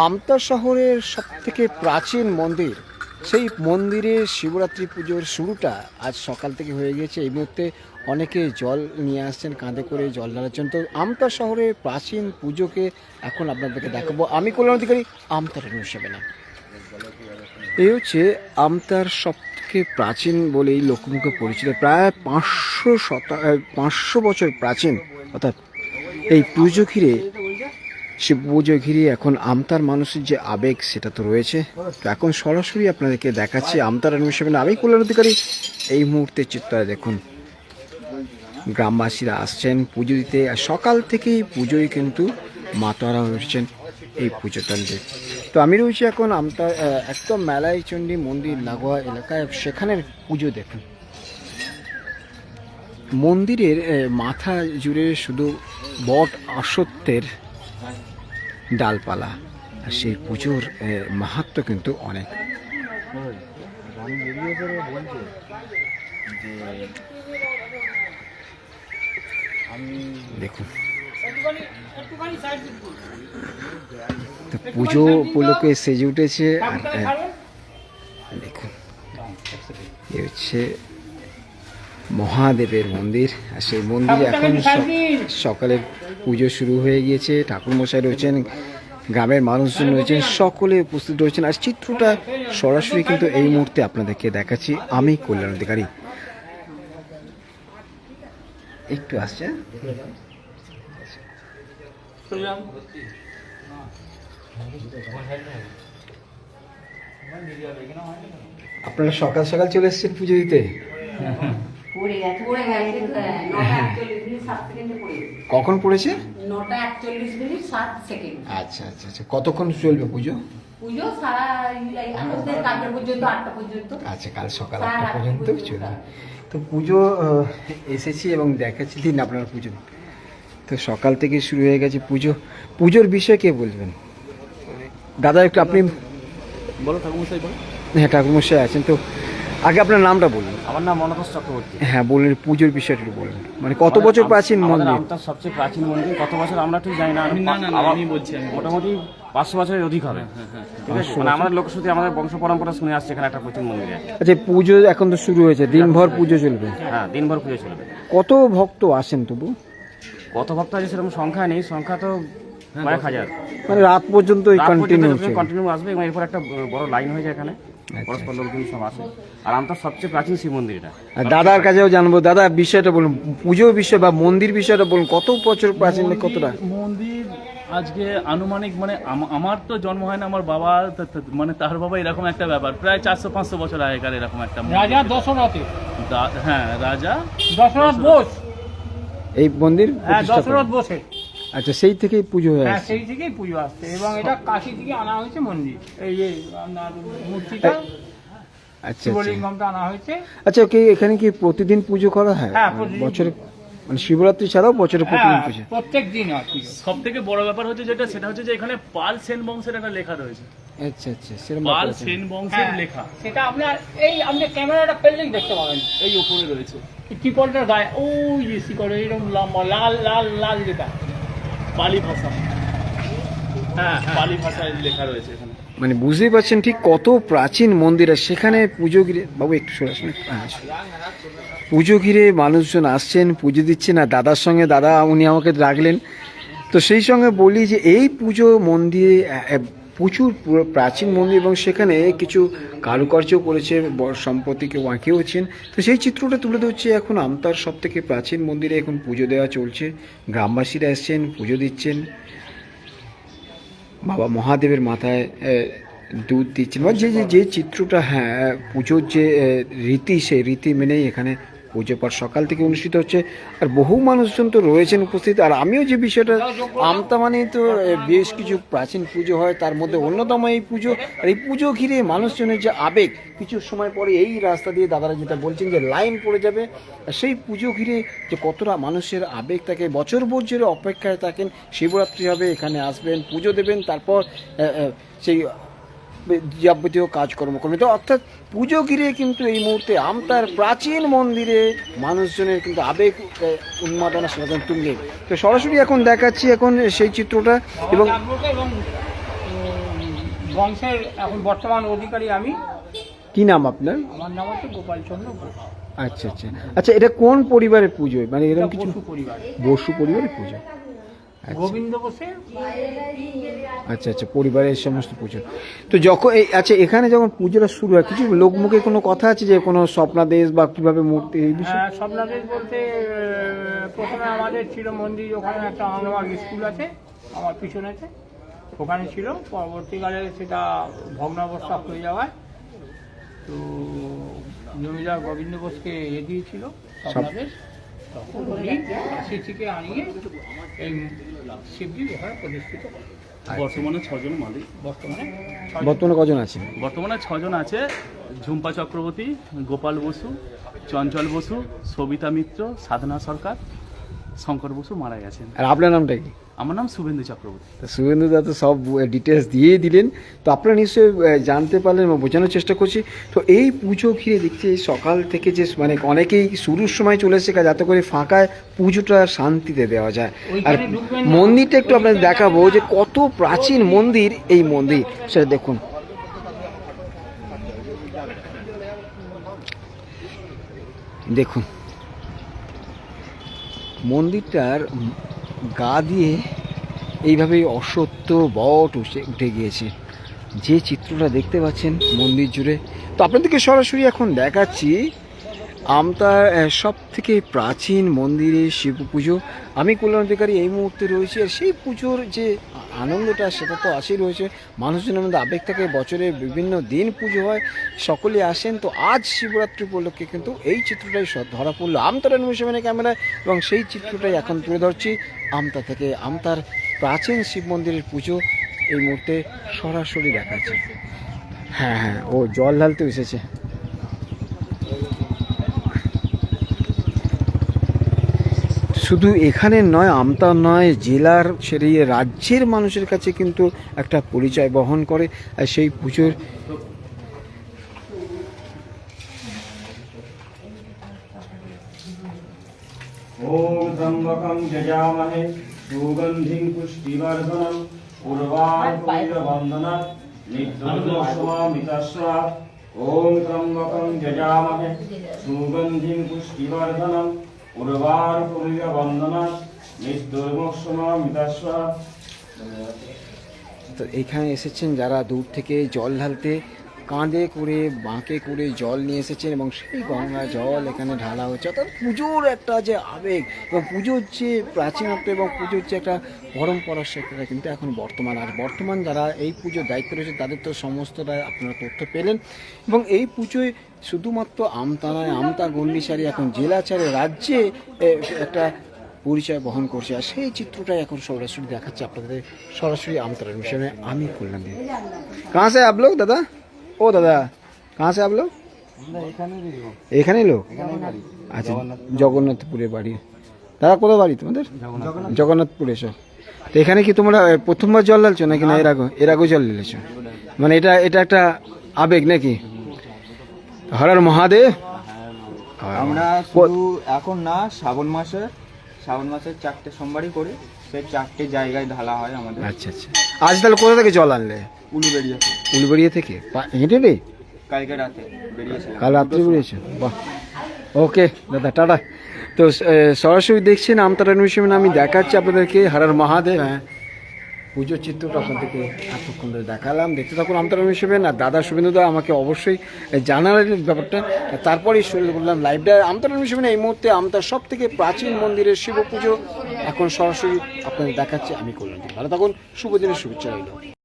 আমতা শহরের সব থেকে প্রাচীন মন্দির, সেই মন্দিরে শিবরাত্রি পুজোর শুরুটা আজ সকাল থেকে হয়ে গেছে এই মুহূর্তে অনেকে জল নিয়ে আসছেন, কাঁধে করে জল ঢালাচ্ছেন। তো আমতা শহরের প্রাচীন পুজোকে এখন আপনাদেরকে দেখাবো। আমি কল্যাণ অধিকারী আমতার হিসেবে না এই হচ্ছে আমতার সব থেকে প্রাচীন বলেই লোকমুখে পরিচিত। প্রায় পাঁচশো শতা, পাঁচশো বছর প্রাচীন, অর্থাৎ এই পুজো ঘিরে শিব পুজো ঘিরে এখন আমতার মানুষের যে আবেগ, সেটা তো রয়েছে। তো এখন সরাসরি আপনাদেরকে দেখাচ্ছি আমতার অনুসরণ আমি কল্যাণ অধিকারী। এই মুহূর্তে চিত্রটা দেখুন, গ্রামবাসীরা আসছেন পুজো দিতে। আর সকাল থেকেই পুজোয় কিন্তু মাতারা উঠছেন এই পুজোটাতে তো আমি রয়েছি এখন আমতা একদম মেলাই চণ্ডী মন্দির লাগোয়া এলাকায়। সেখানের পুজো দেখুন। মন্দিরের মাথা জুড়ে শুধু বট অসত্যের ডালপালা। আর সেই পুজোর আহ, মাহাত্ম্য কিন্তু অনেক। দেখুন। তো পুজো উপলক্ষে সেজে উঠেছে আর দেখুন। এ হচ্ছে মহাদেবের মন্দির। আর সেই মন্দিরে এখন স- সকালে পুজো শুরু হয়ে গিয়েছে। ঠাকুরমশাই রয়েছেন গ্রামের মানুষজন রয়েছেন সকলে উপস্থিত রয়েছেন। আর চিত্রটা সরাসরি কিন্তু এই মুহূর্তে আপনাদেরকে দেখাচ্ছি। আমি কল্যাণ অধিকারী। একটু আসছে? আপনারা সকাল সকাল চলে এসেছেন পুজো দিতে? পড়ে গেছে। পড়ে গেছে নটা একচল্লিশ মিনিট সাত সেকেন্ডে পড়ে গেছে। কখন পড়েছে? নটা একচল্লিশ মিনিট সাত সেকেন্ড। আচ্ছা আচ্ছা আচ্ছা। কতক্ষণ চলবে পুজো? পুজো সারা এই এখন থেকে কালকে পর্যন্ত আটটা পর্যন্ত। আচ্ছা কাল সকাল আটটা পর্যন্ত। চলবে। তো পুজো এসেছি এবং দেখাচ্ছি দিন আপনার পুজো। তো সকাল থেকে শুরু হয়ে গেছে পুজো। পুজোর বিষয়ে কে বলবেন? দাদা একটু আপনি বলো ঠাকুমশাই বলো। হ্যাঁ ঠাকুরমশাই আছেন। তো আগে আপনার নামটা বলুন। আমার নাম মনতোষ চক্রবর্তী। হ্যাঁ বলুন পুজোর বিষয়টি বলুন। মানে কত বছর প্রাচীন আমাদের মন্দির? আমতার সবচেয়ে প্রাচীন মন্দির। কত বছর আমরা ঠিক জানি না। আমি বলছি, আমি বলছি। মোটামুটি পাঁচশো বছরের অধিক হবে। ঠিক আছে? মানে আমাদের লোকশ্রুতি আমাদের বংশ পরম্পরা শুনে আসছে এখানে একটা প্রচুর মন্দিরে আচ্ছা পুজো এখন তো শুরু হয়েছে। দিনভর পুজো চলবে। হ্যাঁ দিনভর পুজো চলবে। কত ভক্ত আসেন তবু? কত ভক্ত আছে সেরকম সংখ্যা নেই। সংখ্যা তো কয়েক হাজার। মানে রাত পর্যন্ত কন্টিনিউ কন্টিনিউ আসবে এবং এরপর একটা বড় লাইন হয়ে যায় এখানে। পরস্পর লোকজন সব আসে। আর আমতার সবচেয়ে প্রাচীন শিব মন্দির এটা আর দাদার কাছেও জানব। দাদা বিষয়টা বলুন পুজো বিষয় বা মন্দির বিষয়টা বলুন কত বছর প্রাচীন কতটা? মন্দির আজকে আনুমানিক মানে আমার তো জন্ম হয় না আমার বাবা মানে তার বাবা এরকম একটা ব্যাপার। প্রায় চারশো পাঁচশো বছর আগেকার এরকম একটা রাজা দশরথে। হ্যাঁ রাজা দশরথ বোস। এই মন্দির হ্যাঁ দশরথ। বোসের। আচ্ছা সেই থেকেই পুজো হয়ে হ্যাঁ আসছে। সেই থেকেই পুজো আসছে এবং এটা কাশি থেকে আনা হয়েছে মন্দির। এই যে আপনার মূর্তিটা আচ্ছা আচ্ছা শিবলিঙ্গমটা আনা হয়েছে। আচ্ছা কি এখানে কি প্রতিদিন পুজো করা হয়? হ্যাঁ, বছরে মানে শিবরাত্রি ছাড়াও বছরে হ্যাঁ প্রতিদিন পুজো? প্রত্যেক দিন হয় সব থেকে বড় ব্যাপার হচ্ছে যেটা সেটা হচ্ছে যে এখানে পাল সেন বংশের একটা লেখা রয়েছে। আচ্ছা আচ্ছা সেরকম পাল সেন বংশের হ্যাঁ, লেখা। সেটা আপনার এই আপনি ক্যামেরাটা পেলেই দেখতে পাবেন। এই উপরে রয়েছে। এই ত্রিপলটার গায়ে ওই যে শিকড় এইরকম লম্বা লাল লাল লাল যেটা। পালি ভাষা। হ্যাঁ হ্যাঁ। পালি ভাষায় লেখা রয়েছে এখানে। মানে বুঝতেই পারছেন ঠিক কত প্রাচীন মন্দির আছে। সেখানে পুজো ঘিরে বাবু একটু সরে আসুন হ্যাঁ, পুজো ঘিরে মানুষজন আসছেন পুজো দিচ্ছেন আর দাদার সঙ্গে দাদা উনি আমাকে রাখলেন। তো সেই সঙ্গে বলি যে এই পুজো মন্দিরে প্রচুর প্রাচীন মন্দির এবং সেখানে কিছু কারুকার্য করেছে, বড় সম্পত্তি কেউ আঁকেওছেন। তো সেই চিত্রটা তুলে ধরছে এখন আমতার সব থেকে প্রাচীন মন্দিরে। এখন পুজো দেওয়া চলছে। গ্রামবাসীরা এসছেন, পুজো দিচ্ছেন। বাবা মহাদেবের মাথায় দুধ দিচ্ছেন। বা যে যে চিত্রটা হ্যাঁ পুজোর যে রীতি, সেই রীতি মেনেই এখানে পুজো পাঠ সকাল থেকে অনুষ্ঠিত হচ্ছে। আর বহু মানুষজন তো রয়েছেন উপস্থিত। আর আমিও যে বিষয়টা, আমতা মানে তো বেশ কিছু প্রাচীন পুজো হয়। তার মধ্যে অন্যতম এই পুজো। আর এই পুজো ঘিরে মানুষজনের যে আবেগ, কিছু সময় পরে এই রাস্তা দিয়ে দাদারা যেটা বলছেন যে লাইন পড়ে যাবে। সেই পুজো ঘিরে যে কতটা মানুষের আবেগ থাকে, বছর বছরে অপেক্ষায় থাকেন, শিবরাত্রি হবে, এখানে আসবেন, পুজো দেবেন, তারপর সেই যাবতীয় কাজকর্ম করবেন তো অর্থাৎ পুজো ঘিরে কিন্তু এই মুহূর্তে আমতার প্রাচীন মন্দিরে মানুষজনের কিন্তু আবেগ উন্মাদনা সেরকম তুঙ্গে। তো সরাসরি এখন দেখাচ্ছি এখন সেই চিত্রটা এবং বংশের এখন বর্তমান অধিকারী আমি। কি নাম আপনার? আমার নাম হচ্ছে গোপাল চন্দ্র আচ্ছা আচ্ছা। আচ্ছা এটা কোন পরিবারের পুজো? মানে এটা এরকম কিছু বসু পরিবার বসু পরিবারের পুজো। গোবিন্দ বসে আচ্ছা আচ্ছা পরিবারের সমস্ত পুজো। তো যখন এই আচ্ছা এখানে যখন পুজোটা শুরু হয় কিছু লোকমুখে কোনো কথা আছে যে কোনো স্বপ্নাদেশ বা কীভাবে মূর্তি এই বিষয়ে? হ্যাঁ, স্বপ্নাদেশ বলতে প্রথমে আমাদের ছিল মন্দির ওখানে একটা অঙ্গনওয়াড়ি স্কুল আছে আমার পিছনেতে ওখানে ছিল পরবর্তীকালে সেটা ভগ্নাবস্থা হয়ে যাওয়ায় তো জমিদার গোবিন্দ বোসকে এ দিয়েছিল স্বপ্নাদেশ। তখন উনি আনিয়ে এই শিবজি এখানে প্রতিষ্ঠিত করেন। বর্তমানে ছজন মালিক। বর্তমানে বর্তমানে কজন আছে? বর্তমানে ছজন আছে ঝুম্পা চক্রবর্তী গোপাল বসু চঞ্চল বসু সবিতা মিত্র সাধনা সরকার শঙ্কর বসু মারা গেছেন। আর আপনার নামটা কি? আমার নাম শুভেন্দু চক্রবর্তী। শুভেন্দু দা তো সব ডিটেলস দিয়েই দিলেন। তো আপনারা নিশ্চয়ই জানতে পারলেন বা বোঝানোর চেষ্টা করছি। তো এই পুজো ঘিরে দেখছি এই সকাল থেকে যে মানে অনেকেই শুরুর সময় চলে এসেছে যাতে করে ফাঁকায় পুজোটা শান্তিতে দেওয়া যায়। আর। মন্দিরটা একটু আপনাদের দেখাবো যে কত প্রাচীন মন্দির এই মন্দির। সেটা দেখুন। দেখুন। মন্দিরটার গা দিয়ে এইভাবেই অসত্য বট উঠে উঠে গিয়েছে। যে চিত্রটা দেখতে পাচ্ছেন মন্দির জুড়ে। তো আপনাদেরকে সরাসরি এখন দেখাচ্ছি আমতার সব থেকে প্রাচীন মন্দিরে শিব পুজো। আমি কল্যাণ অধিকারী এই মুহূর্তে রয়েছি আর সেই পুজোর যে আনন্দটা, সেটা তো আসেই রয়েছে। মানুষজনের মধ্যে আবেগ থাকে, বছরে বিভিন্ন দিন পুজো হয়, সকলে আসেন। তো আজ শিবরাত্রি উপলক্ষে কিন্তু এই চিত্রটাই ধরা পড়ল। আমতার অ্যানিমেশনের ক্যামেরায় এবং সেই চিত্রটাই এখন তুলে ধরছি। আমতা থেকে আমতার প্রাচীন শিব মন্দিরের পুজো এই মুহূর্তে সরাসরি দেখাচ্ছে। হ্যাঁ হ্যাঁ ও জল ঢালতে এসেছে। শুধু এখানে নয় আমতা নয় জেলার ছেড়ে রাজ্যের মানুষের কাছে কিন্তু একটা পরিচয় বহন করে আর সেই পুজোর ॐ त्र्यम्बकं यजामहे सुगन्धिं पुष्टिवर्धनम् उर्वारुकवन्दनं नित्यमितस्वा ॐ त्र्यम्बकं यजामहे सुगन्धिं पुष्टिवर्धनम् উর্বার পুরীরা বন্দনা তো এইখানে এসেছেন যারা দূর থেকে জল ঢালতে কাঁধে করে বাঁকে করে জল নিয়ে এসেছেন এবং সেই গঙ্গা জল এখানে ঢালা হচ্ছে। অর্থাৎ পুজোর একটা যে আবেগ এবং পুজোর যে প্রাচীনত্ব এবং পুজোর যে একটা পরম্পরা সেটা কিন্তু এখন বর্তমান আর বর্তমান যারা এই পুজোর দায়িত্ব রয়েছে তাদের তো সমস্তটা আপনারা তথ্য পেলেন। এবং এই পুজোয় শুধুমাত্র আমতানায় আমতা গন্ডিসারি এখন জেলা ছাড়ে রাজ্যে একটা পরিচয় বহন করছে। আর সেই চিত্রটাই এখন সরাসরি দেখাচ্ছে আপনাদের সরাসরি আমতারের মিশনে আমি কল্যাণ। দিয়ে কাঁসে আপলোক দাদা? ओ दादा कहाँ से आप लोग এখানে লোক আচ্ছা জগন্নাথপুরে বাড়ি দাদা কোথাও বাড়ি তোমাদের জগন্নাথপুরে সব তো এখানে কি তোমরা এ, প্রথমবার জল ঢালছো নাকি না এর আগে এর আগেও জল ঢেলেছো মানে এটা এটা একটা আবেগ নাকি হরার মহাদেব আমরা শুধু এখন না শ্রাবণ মাসে শ্রাবণ মাসের চারটে সোমবারই করি সেই চারটে জায়গায় ঢালা হয় আমাদের। আচ্ছা আচ্ছা। আজ তাহলে কোথা থেকে জল আনলে? উলুবেড়িয়া থেকে। উলুবেড়িয়া থেকে? পা- হেঁটে রে কালকে রাতে বেরিয়েছিলাম। কাল রাত্রে বেরিয়েছে? বাহ। ওকে দাদা টাটা। তো সরাসরি দেখছেন আমতারা মিউজিয়ামে আমি দেখাচ্ছি আপনাদেরকে হারার মহাদেব হ্যাঁ। পুজোর চিত্রটা আপনাদেরকে এতক্ষণ ধরে দেখালাম। দেখতে থাকুন আমতারা হিসেবে। না, দাদা শুভেন্দু দা আমাকে অবশ্যই জানালেন ব্যাপারটা। তারপরেই শুরু করলাম লাইভটা আমতারাম হিসেবে না, এই মুহূর্তে আমতার সব থেকে প্রাচীন মন্দিরের শিব পুজো। এখন সরাসরি আপনাদের দেখাচ্ছে, আমি করলাম ভালো থাকুন, শুভ দিনের শুভেচ্ছা রইল।